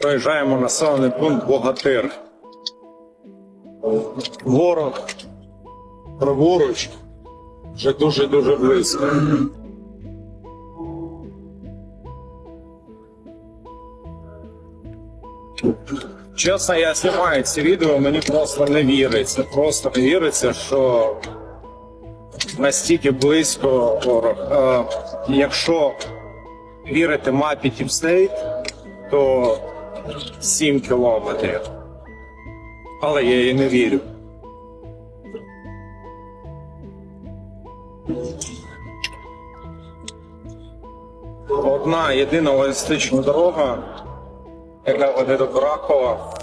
Проїжджаємо населений пункт Богатир. Ворог праворуч вже дуже-дуже близько. Чесно, я знімаю ці відео, мені просто не віриться. Просто не віриться, що настільки близько ворог. Якщо вірити мапі State, то 7 кілометрів. Але я їй не вірю. Одна єдина логістична дорога, яка веде до Кракова.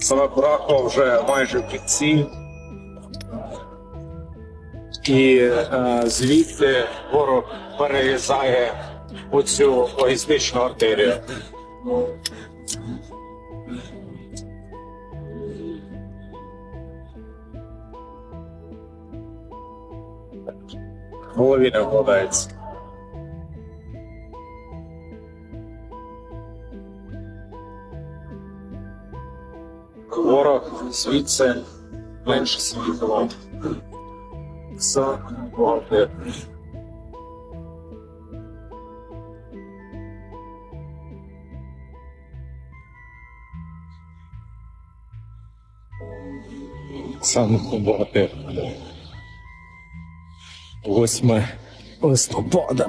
Саме Кракова вже майже в кінці. І е, звідти ворог перерізає оцю логістичну артерію. Голові не вкладається. Ворог звідси менше 7 кілометрів. Це Богатир. Саме 8 листопада.